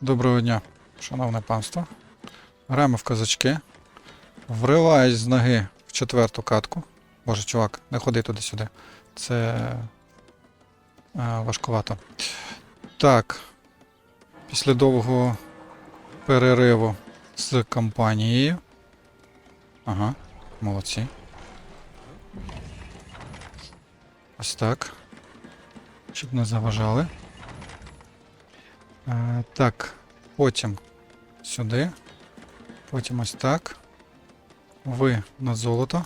Доброго дня, шановне панство. Граємо в козачки. Вриваюсь з ноги в четверту катку. Боже, чувак, не ходи туди-сюди. Це е, важкувато. Так. Після довгого перериву з компанією. Ага, молодці. Ось так. Щоб не заважали. Е, так, потім сюди. Потім ось так. Ви на золото.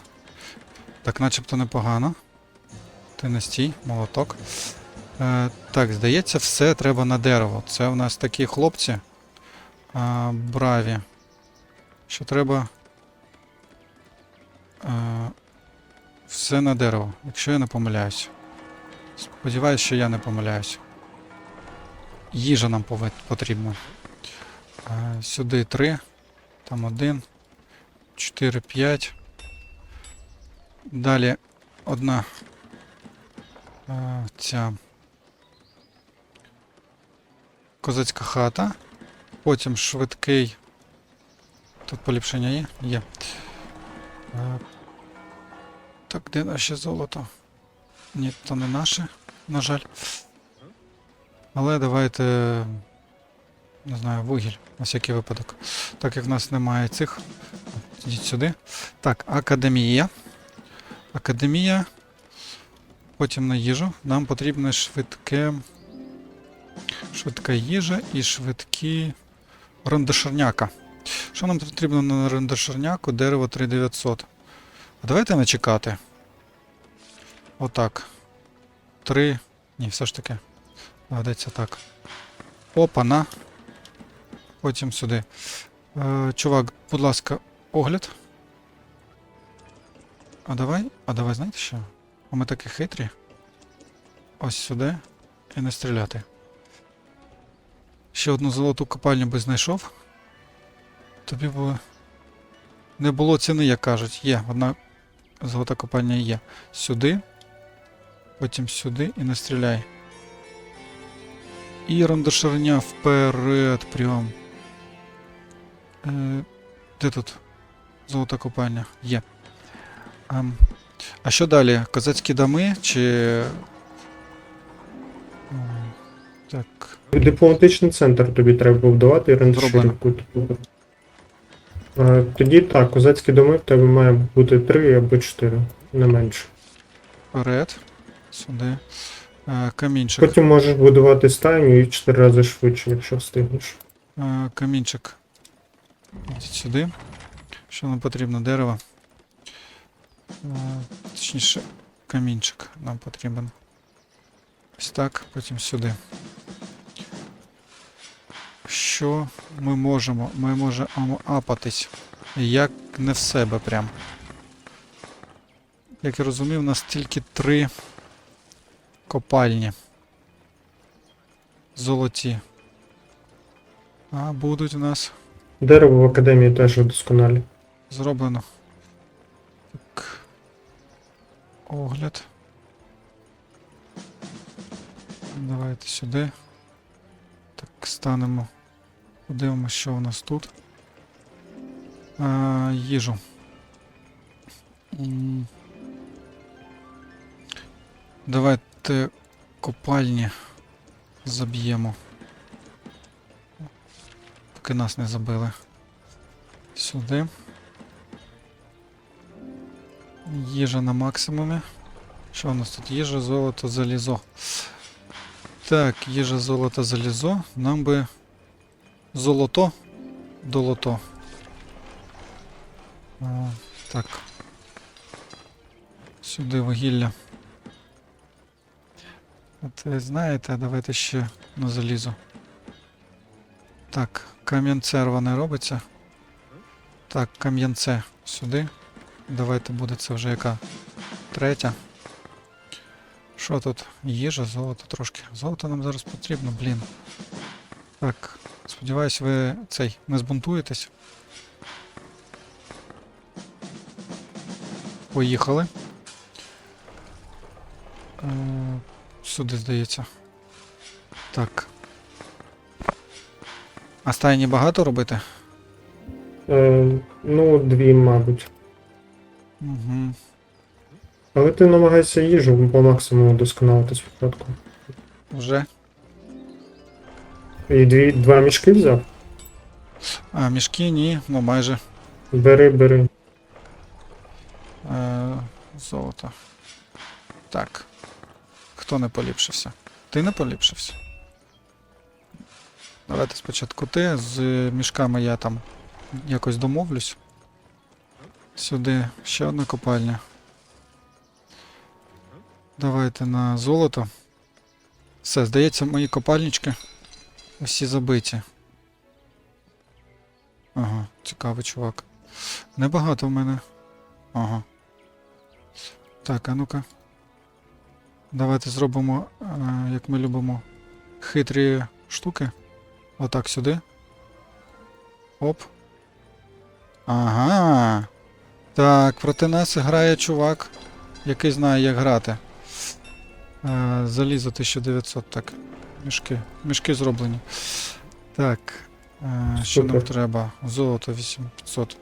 Так, начебто непогано. Ти не стій, молоток. Е, так, здається, все треба на дерево. Це в нас такі хлопці. е, браві. Що треба. Е, все на дерево, якщо я не помиляюсь. Сподіваюсь, що я не помиляюсь. Їжа нам потрібна. Е, Сюди три, там один, чотири, п'ять. Далі одна е, ця козацька хата. Потім швидкий. Тут поліпшення є? Є. Е, Так, де наше золото? Ні, то не наше, на жаль. Але давайте. Не знаю, вугіль, на всякий випадок. Так як в нас немає цих. Ідіть сюди. Так, академія. Академія. Потім на їжу. Нам потрібно швидке. Швидка їжа і швидкі рандашерняка. Що нам потрібно на рандашерняку? Дерево 3900. А давайте не чекати. Отак. Три. Ні, все ж таки. Доведеться так. Опана. Потім сюди. Е, чувак, будь ласка, огляд. А давай. А давай, знаєте що? А ми такі хитрі. Ось сюди. І не стріляти. Ще одну золоту копальню би знайшов. Тобі би не було ціни, як кажуть. Є, одна золота копальня є. Сюди. Потім сюди і не стріляй. І рандашерня вперед прям. Е, де тут? Золота копальня. Є. Ем, а що далі? Козацькі доми чи. Так. Дипломатичний центр тобі треба був давати і рендширку. Е, Тоді так, козацькі доми в тебе має бути 3 або 4, не менше. Вперед. Сюди. Е, камінчик. Потім можеш будувати стайню і 4 рази швидше, якщо встигнеш. Е, камінчик. Ідіть сюди. Що нам потрібно? Дерево. Е, точніше, камінчик нам потрібен. Ось так, потім сюди. Що ми можемо? Ми можемо апатись. Як не в себе прям. Як я розумів, у нас тільки три копальні. Золоті. А будуть у нас Дерево в академії теж удосконалі. зроблено. Так. Огляд. Давайте сюди. Так, станемо. Подивимося, що у нас тут. А, їжу. М. Давайте копальні заб'ємо. Поки нас не забили. Сюди. Їжа на максимумі. Що у нас тут? Їжа, золото, залізо. Так, їжа, золото, залізо. Нам би золото, долото. А, так. Сюди вугілля. От знаєте, давайте ще на залізо. Так, кам'янце рване робиться. Так, кам'янце сюди. Давайте буде це вже яка третя. Що тут? Їжа, золото трошки. Золото нам зараз потрібно, блін. Так, сподіваюсь, ви цей не збунтуєтесь. Поїхали. Сюди, здається. Так. А стайні багато робити? Е, ну, дві, мабуть. Угу. Але ти намагайся їжу по максимуму досконалити спочатку. Вже. І дві, два мішки взяв? А, мішки ні, ну майже. Бери, бери. Е, золото. Так. Хто не поліпшився? Ти не поліпшився? Давайте спочатку ти. З мішками я там якось домовлюсь. Сюди ще одна копальня. Давайте на золото. Все, здається, мої копальнички всі забиті. Ага, цікавий чувак. Небагато в мене. Ага. Так, а ну-ка. Давайте зробимо, е, як ми любимо, хитрі штуки. Отак сюди. Оп. Ага. Так, проти нас грає чувак, який знає, як грати. Е, залізо 1900, так. Мішки. Мішки зроблені. Так. Е, що нам треба? Золото 8500.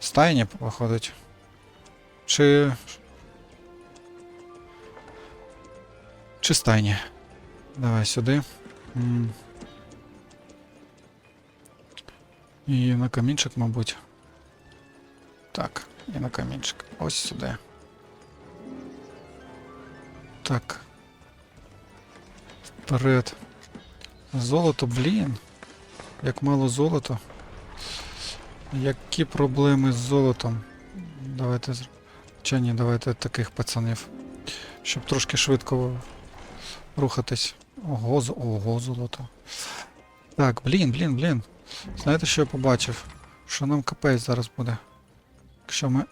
Стайня виходить. Чи. Чи стайня? Давай сюди. І на камінчик, мабуть. Так, і на камінчик. Ось сюди. Так. Вперед. Золото, блін. Як мало золота. Які проблеми з золотом? Давайте. Чи ні, давайте таких пацанів. Щоб трошки швидко рухатись. Ого, ого, золото. Так, блін, блін, блін. Знаєте, що я побачив? Що нам капець зараз буде. Якщо ми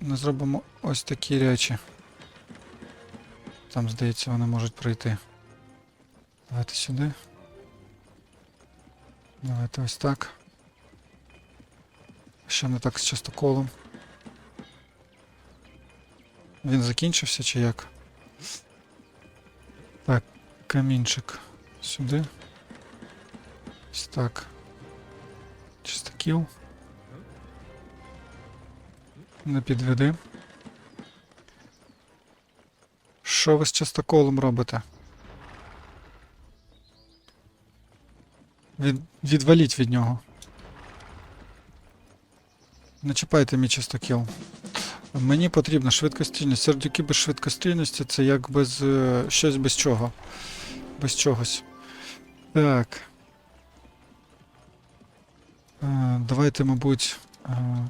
не зробимо ось такі речі. Там, здається, вони можуть пройти. Давайте сюди. Давайте ось так. Що не так з частоколом? Він закінчився чи як? Камінчик сюди. Так. Чистокіл. Не підведи. Що ви з частоколом робите? Від... Відваліть від нього. Не чіпайте мій чистокіл. Мені потрібна швидкострільність. Сердюки без швидкострільності це як без. е, щось без чого. Без чогось. Так. Е, давайте, мабуть, е,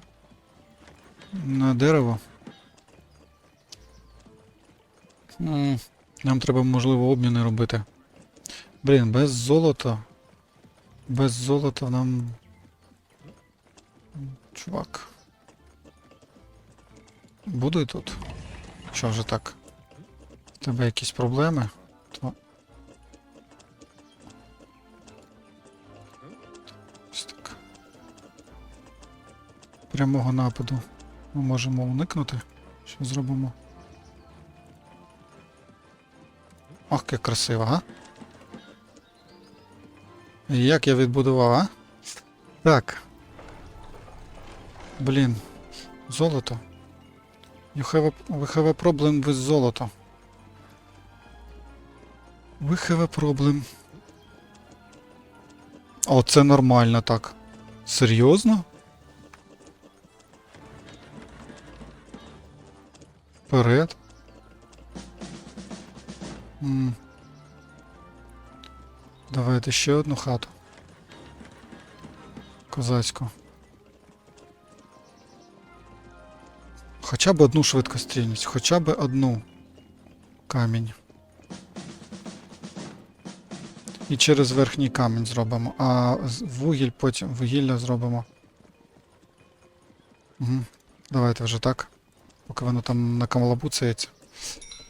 на дерево. Нам треба, можливо, обміни робити. Блін, без золота. Без золота нам. Чувак. Буду тут. Що вже так? В тебе якісь проблеми? Прямого нападу ми можемо уникнути. Що зробимо? Ох, як красиво, а? Як я відбудував, а? Так. Блін. Золото. You have a, we have a problem with золото. We have a problem. О, це нормально так. Серйозно? Вперед. Давайте ще одну хату. Козацьку. Хоча б одну швидкострільність, хоча б одну камінь. І через верхній камінь зробимо, а вугіль потім вугілля зробимо. Угу. Давайте вже так. Поки воно там накамлабуцається.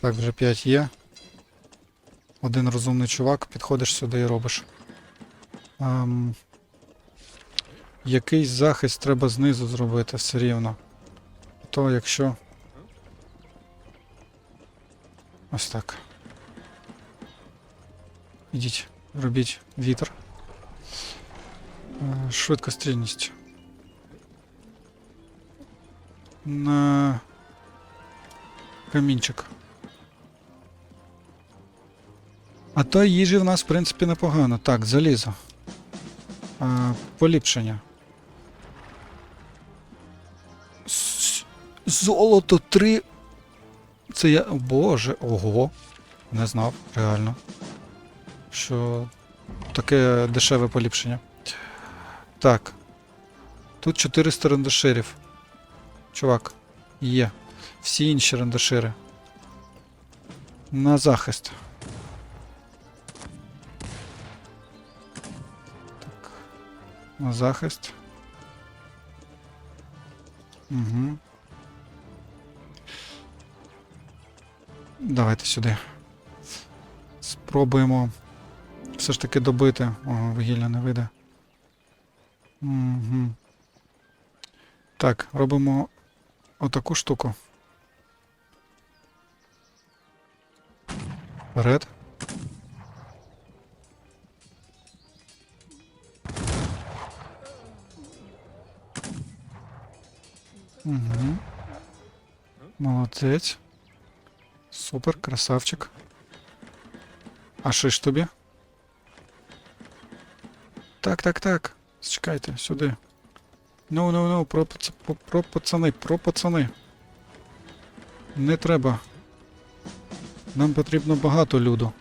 Так, вже 5 є. Один розумний чувак, підходиш сюди і робиш. Ем, якийсь захист треба знизу зробити все рівно. То якщо. Ось так. Ідіть, робіть вітер. Е, Швидкострільність. На камінчик. А то їжі в нас, в принципі, непогано. Так, залізо. А, поліпшення. Золото 3. Це я. Боже, ого. Не знав, реально. Що таке дешеве поліпшення. Так. Тут 400 рендеширів. Чувак, є. Всі інші рендешири. На захист. Так. На захист. Угу. Давайте сюди. Спробуємо все ж таки добити. Ого, вугілля не вийде. Угу. Так, робимо отаку штуку. Вперед. Угу. Молодець. Супер, красавчик. А що ж тобі? Так, так, так. Чекайте, сюди. Ну, ну, ну, про пацани, про пацани. Не треба. Нам потрібно багато люду.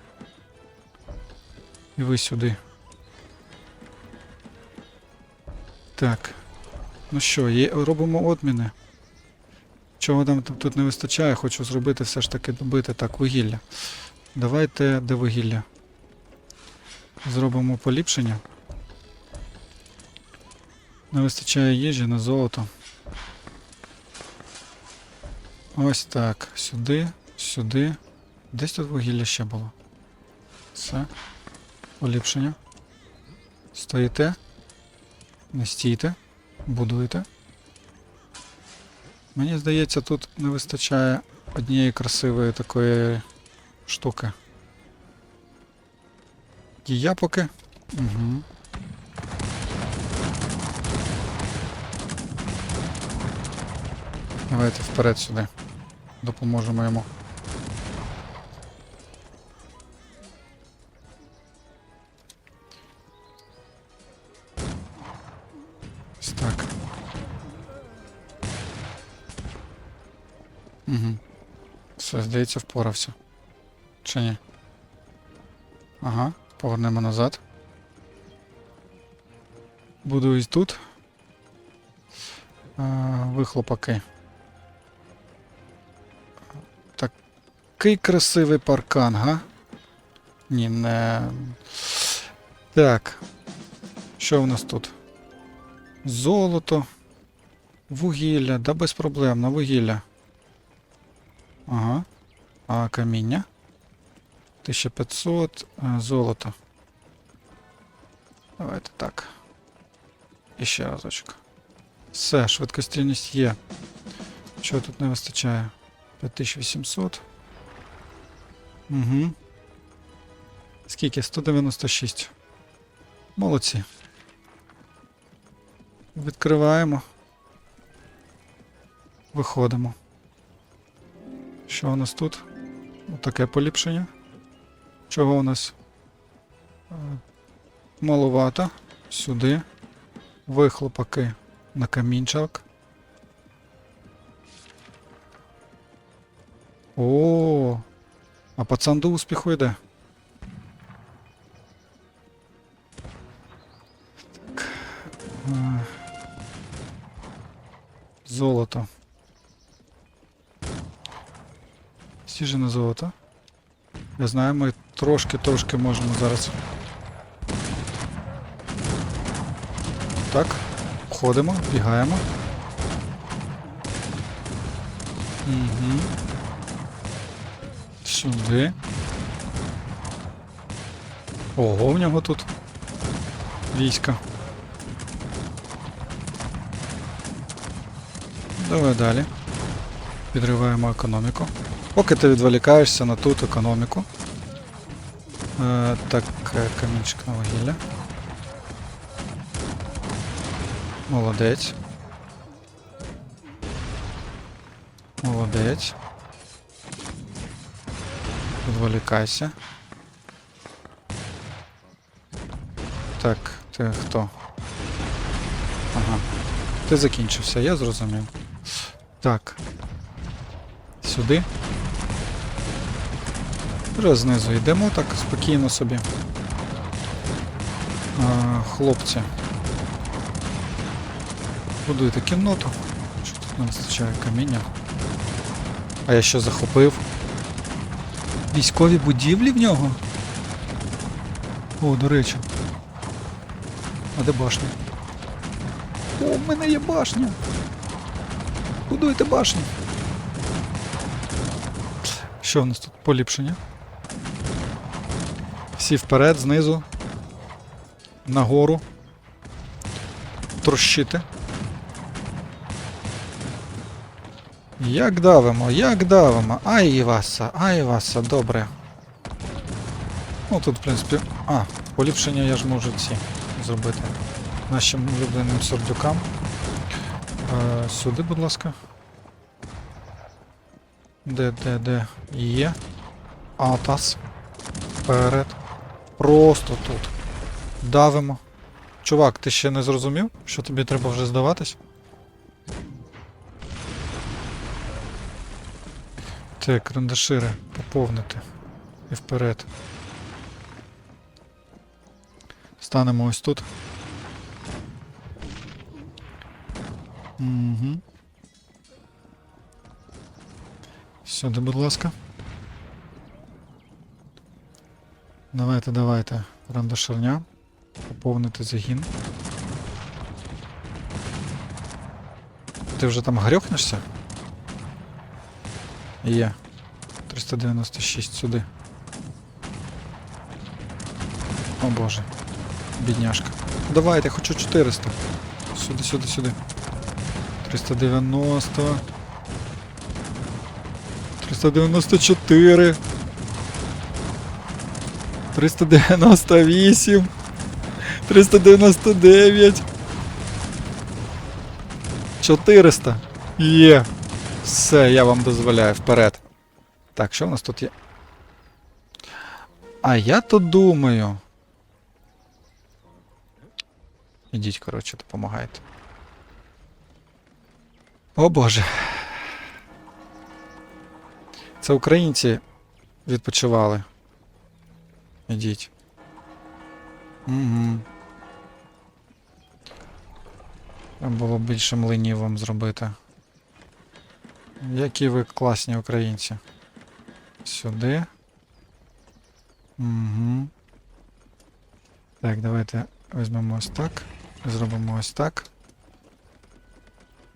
І ви сюди. Так. Ну що, є, робимо обміни. Чого нам тут тут не вистачає, хочу зробити все ж таки добити. Так, вугілля. Давайте де вугілля. Зробимо поліпшення. Не вистачає їжі на золото. Ось так. Сюди, сюди. Десь тут вугілля ще було. Все. Поліпшення. Стоїте. Не стійте. Будуєте. Мені здається, тут не вистачає однієї красивої такої штуки. І я поки. Угу. Давайте вперед сюди. Допоможемо йому. Здається, впорався. Чи ні? Ага, повернемо назад. Буду ось тут. А, вихлопаки. Такий красивий паркан, га? Ні, не. Так. Що в нас тут? Золото. Вугілля, да без проблем, на вугілля. Ага. А каміння? 1500 а, золото. Давайте так. І ще разочок. Все, швидкострільність є. Чого тут не вистачає? 5800. Угу. Скільки? 196. Молодці. Відкриваємо. Виходимо. Що у нас тут? Таке поліпшення. Чого у нас? Е, Маловато. Сюди. Вихлопаки на камінчик. О, а пацан до успіху йде. Так. е, Золото. Стіжене золото. Я знаю, ми трошки-трошки можемо зараз. Так, ходимо, бігаємо. Угу. Сюди. Ого, в нього тут війська. Давай далі. Підриваємо економіку. Поки ти відволікаєшся на тут економіку. Е, так, е, камінчик на вугілля. Молодець. Молодець. Відволікайся. Так, ти хто? Ага. Ти закінчився, я зрозумів. Так. Сюди. Зараз знизу йдемо так спокійно собі. А, хлопці. Будуйте кімнату. Що тут не вистачає каміння? А я що захопив? Військові будівлі в нього? О, до речі. А де башня? О, в мене є башня. Будуйте башню. Що в нас тут поліпшення? Всі вперед, знизу. Нагору. Трощити. Як давимо, як давимо. Ай Васа, ай Васа, добре. Ну тут, в принципі. А, поліпшення я ж можу ці зробити. Нашим улюбленим сердюкам. Е, сюди, будь ласка. Де, де, де є. Атас. Вперед. Просто тут. Давимо. Чувак, ти ще не зрозумів, що тобі треба вже здаватись? Так, рандашири, поповнити. І вперед. Станемо ось тут. Угу. Сюди, будь ласка. Давайте, давайте. Рандаширня. Поповнити загін. Ти вже там грьохнешся? Є. 396 сюди. О боже. Бідняшка. Давайте, хочу 400. Сюди, сюди, сюди. 390. 394. 398. 399. 400. Є. Все, я вам дозволяю вперед. Так, що в нас тут є? А я то думаю. Ідіть, коротше, допомагайте. О боже. Це українці відпочивали. Ідіть. Угу. Треба було більше млинів вам зробити. Які ви класні українці. Сюди. Угу. Так, давайте візьмемо ось так. Зробимо ось так.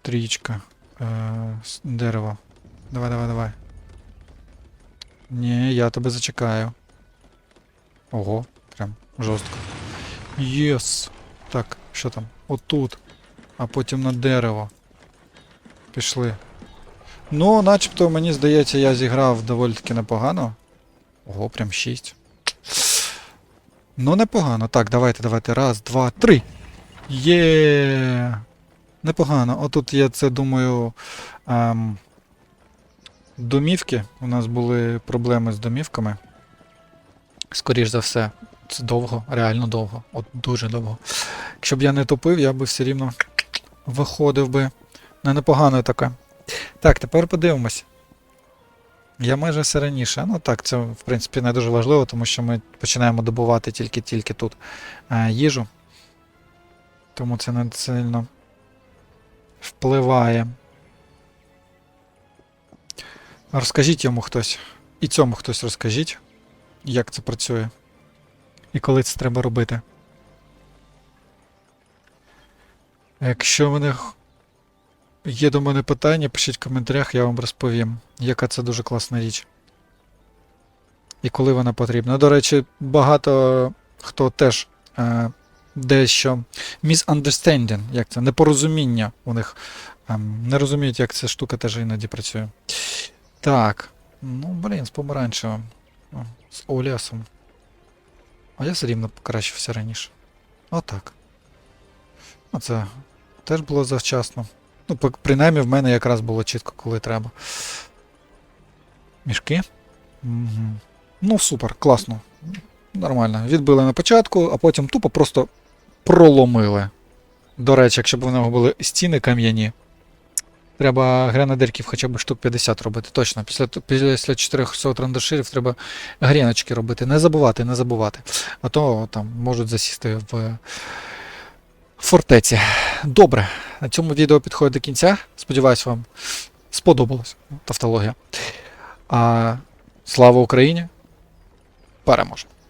Трічка. Е, дерево. Давай, давай, давай. Ні, я тебе зачекаю. Ого, прям жорстко. Єс. Так, що там? Отут. А потім на дерево. Пішли. Ну, начебто, мені здається, я зіграв доволі таки непогано. Ого, прям 6. Ну, непогано. Так, давайте, давайте. Раз, два, три. Є. Непогано. Отут я це думаю. Ем, домівки. У нас були проблеми з домівками. Скоріш за все. Це довго, реально довго. От дуже довго. Якщо б я не топив, я би все рівно виходив би на непогане таке. Так, тепер подивимось. Я майже все раніше. Ну так, це в принципі не дуже важливо, тому що ми починаємо добувати тільки-тільки тут е, їжу. Тому це не сильно впливає. Розкажіть йому хтось. І цьому хтось розкажіть, як це працює. І коли це треба робити. Якщо в них Є до мене питання, пишіть в коментарях, я вам розповім, яка це дуже класна річ. І коли вона потрібна. До речі, багато хто теж е, дещо misunderstanding, як це, непорозуміння у них. Ем, не розуміють, як ця штука теж іноді працює. Так. Ну, блін, з помаранчевим. З Оліасом. А я все рівно покращився раніше. Отак. Оце теж було завчасно. Ну, принаймні в мене якраз було чітко, коли треба. Мішки. Угу. Ну, супер, класно. Нормально. Відбили на початку, а потім тупо просто проломили. До речі, якщо б в нього були стіни кам'яні, треба гренадерків хоча б штук 50 робити. Точно. Після, після 400 рандаширів треба гріночки робити. Не забувати, не забувати. А то там можуть засісти в фортеці. Добре. На цьому відео підходить до кінця. Сподіваюсь, вам сподобалась тавтологія. А, слава Україні! Переможемо!